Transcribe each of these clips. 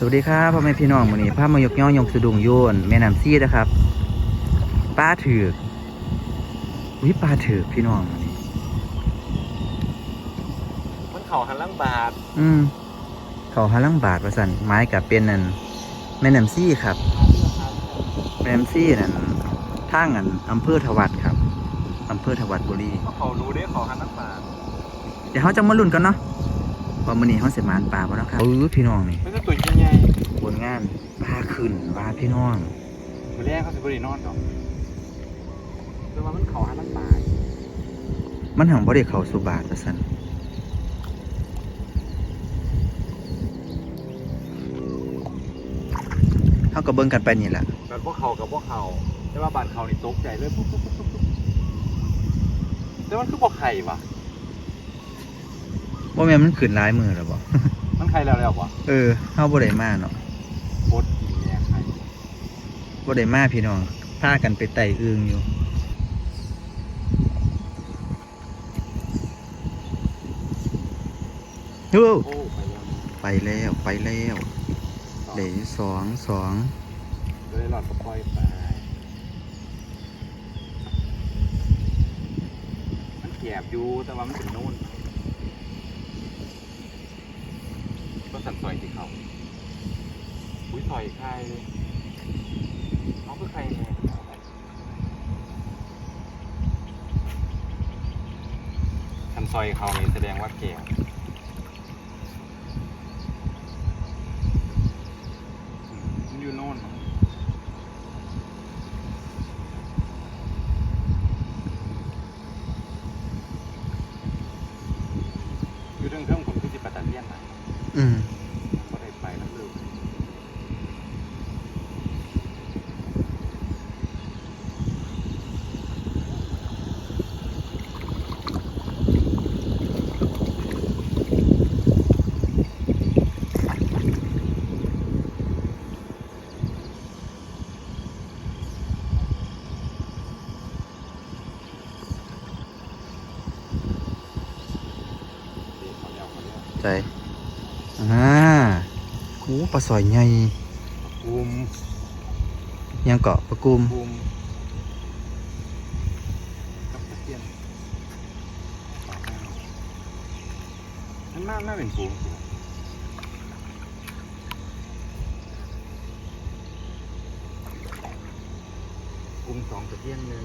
สวัสดีครับพ่อแม่พี่น้องวันนี้ภาพมายกย่อยงสะดุงโยนแม่น้ำซีนะครับป้าถือกวิปลาถือกพี่น้องมื้อนี้มันเข่าหันหลังบาท อืมเขาหาลังบาทประสันไม้กับเป็นนั่นแม่น้ำซีครับ แม่น้ำซีนั่นทางอันอำเภอถวัดครับอำเภอถวัดบุรีก็เขารู้ได้เขาหันหลังบาทเดี๋ยวเขาจะมาลุ้นกันเนาะ ว่ามื้อนี้เขาสิมานปลาบ่เนาะครับเออพี่น้องนี่มันก็ตัวใหญ่ผลงานปลาขึ้นปลาพี่น้องๆมือแรกเขาสิบริโนอนดอกแต่ว่ามันเข่าหันหลังบาทมันหังบ่ได้เข้าสู่บาทประสันเฮาก็เบิ่งกันไปนี่แหละแบบพวกเขากับพวกเขาแต่ว่าบานเขานี่ตกใจเลยปุ๊บปุ๊บปุ๊บปุ๊บปุ๊บแต่มันคือพวกไข่ปะ ว่าแม่นมันขึ้นหลายมือแล้วบ่ มันไข่แล้วแล้วปะเออเฮาบ่ได้มาเนาะโคตรกินแย่ไข่บ่ได้มาพี่น้องพากันไปไต่อึงอยู่โอ้โอ้ไปยังไปแล้วไปแล้วเดยวสองสองเลยหลอดก็ปล่อยไปมันแกบอยู่แต่ว่ามันเป็นนู่นก็ สั่นซอยที่เขาอุ้ยซอยใครเขาคือใครเนี่ยสั่นซอยเขานี่แสดงว่าแก่งนอยู่โน่น อยู่เรื่องเครื่องผมคือสิปัตตาเลียนนะ อืม ก็ได้ไปแล้วเลย ใจอ่าโอ้ปลาสอยใหญ่บูมยังเกาะปลากุมบูมกับตะเกียนมันน่าน่าเป็นบูมสิบูมสองตะเกียนหนึ่ง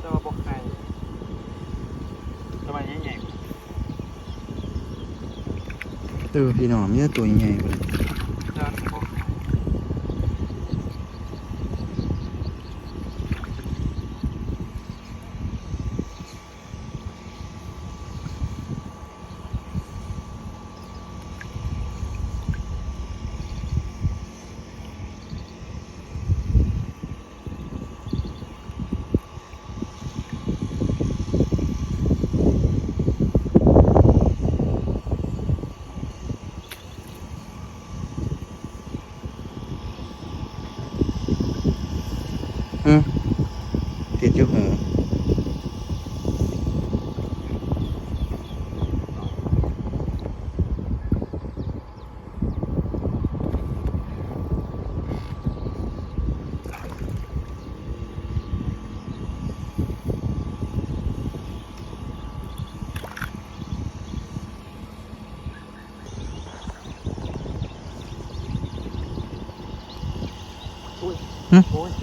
เจ้าบอกใครทำไมใหญ่ๆ เออพี่น้องมีแต่ตัวใหญ่เลย อืมติดอยู่หู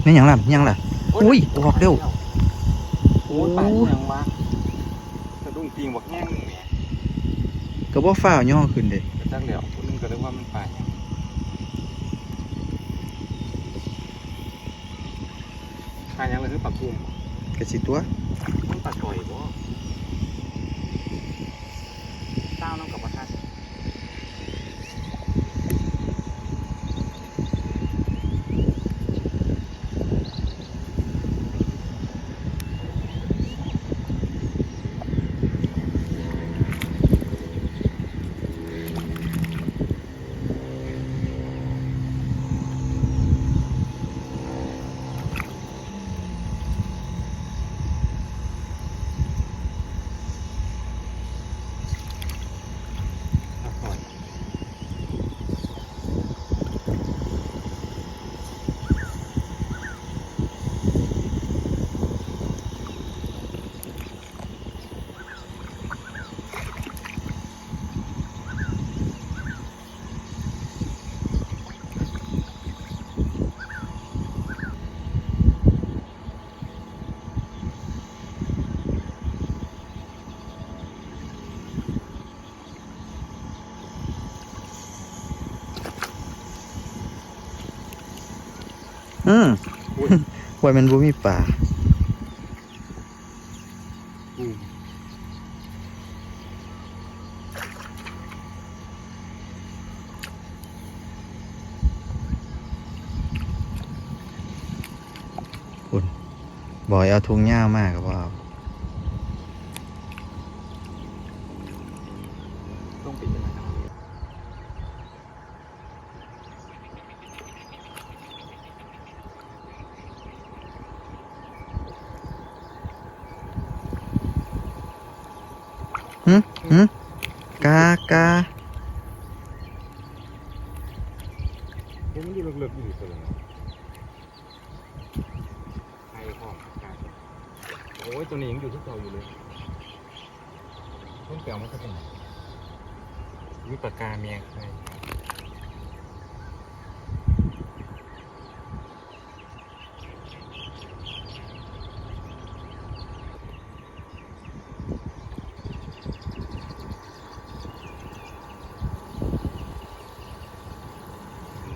นี่หยังล่ะนี่หยังล่ะอุ้ยออกเร็วโอ้ยป่านนี้ยังวะสะดุ้งจริงบอกแง่งนี่แหมก็บ่ฟ้าวย่อขึ้นเด้กระจักเหลียวคนนึงก็นึกว่ามันป่านยังป่านยังเลยคือปากกุ้งก็สิตัวมันปลาก่อยบ่ อืมอุ้ยไว้มันบ่มีป่าคุณบอยเอาทุงหญ้ามากครับว่าเอา ต้องปิดยังไงครับ หึหึกากาผมอยู่เลิกๆอยู่ตัวเลยใครพ่อกาโอ้ยตัวนี้ยังอยู่ที่เก่าอยู่เลยต้นแก้วมันจะเป็นไหนวิปากกาเมียใคร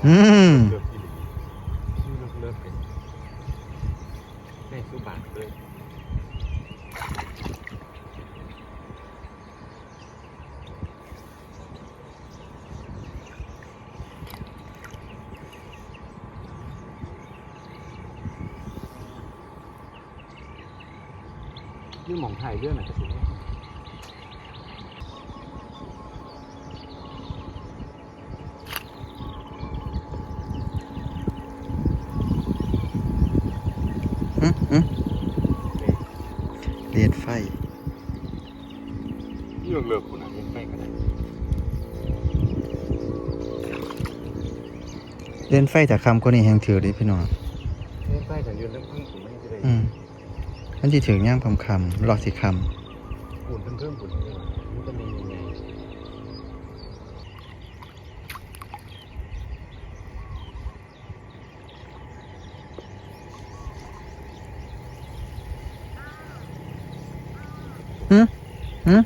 อืมเลิกอีหลีชื่อเลิกเลิกเป็นได้สุบาทเลยนี่หมองไทยเรื่องไหนจะถึง หึหึ เรียนไฟเรื่องเลิกคุณอะยังไม่ก็ได้เรียนไฟจากคำคนนี้แหงถือเดิพี่น้องเล่นใต้กันยืนเรื่องพึ่งผมไม่จะได้อืมมันจะถึงย่างคำคำหลอกสิคปุ่นเพิ่มเพิ่มปุ่นเพิ่มมันจะมียังไงำหึ หึ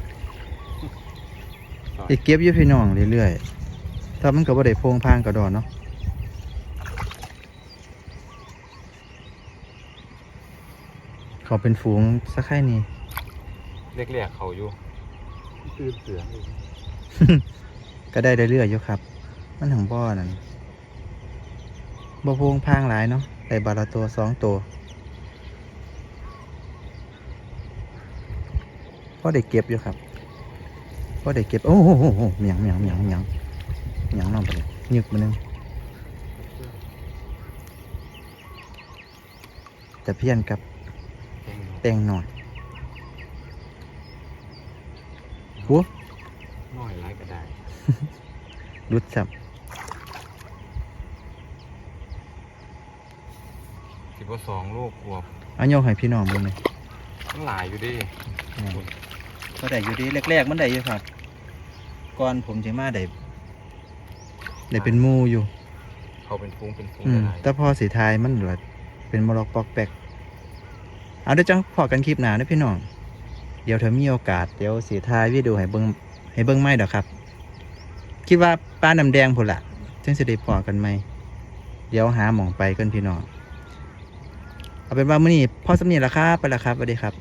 อีกเก็บอยู่พี่น้องเรื่อยๆถ้ามันก็บ่ได้โพงพางกระดอนเนาะเขาเป็นฝูงสักแค่นี้เล็กๆเขาอยู่ตื่นเสืออยู่ก็ได้เรื่อยๆอยู่ครับ มันถึงบ่อนั่นบ่พวงพางหลายเนาะได้บาละตัวสองตัว พอได้เก็บอยู่ครับพอได้เก็บโอ้โหเหมียงเหมียงเหมียงเหมียงเหมียงน้องไปเลยยึกมานึงแต่เพี้ยนกับแกงเนาะแตงหน่อยหัวน้อยไรก็ได้รุดจับสิบว่าสองลูกกลัวเอาโยกให้พี่น้องดูหน่อยมันหลายอยู่ดิ ก็ได้อยู่ดีแรกๆมันได้อยู่ครับก่อนผมจะมาได้ได้เป็นหมูอยู่ เขาเป็นฟุ้งเป็นฟุ้งอืมหลายแต่พอสีทายมันเหลือเป็นมรกปอกแปกเอาเดี๋ยวจังพอกันคลิปหนานะพี่น้อง เดี๋ยวเธอมีโอกาส เดี๋ยวสีทายวิดีโอให้เบิ้งให้เบิ้งไม่ดอกครับ คิดว่าป้าน้ำแดงพุ่นละจังจะได้พอกันไหม เดี๋ยวหาหมองไปกันพี่น้อง เอาเป็นว่ามื้อนี้พ่อสำเนียงละครับไปละครับสวัสดีครับ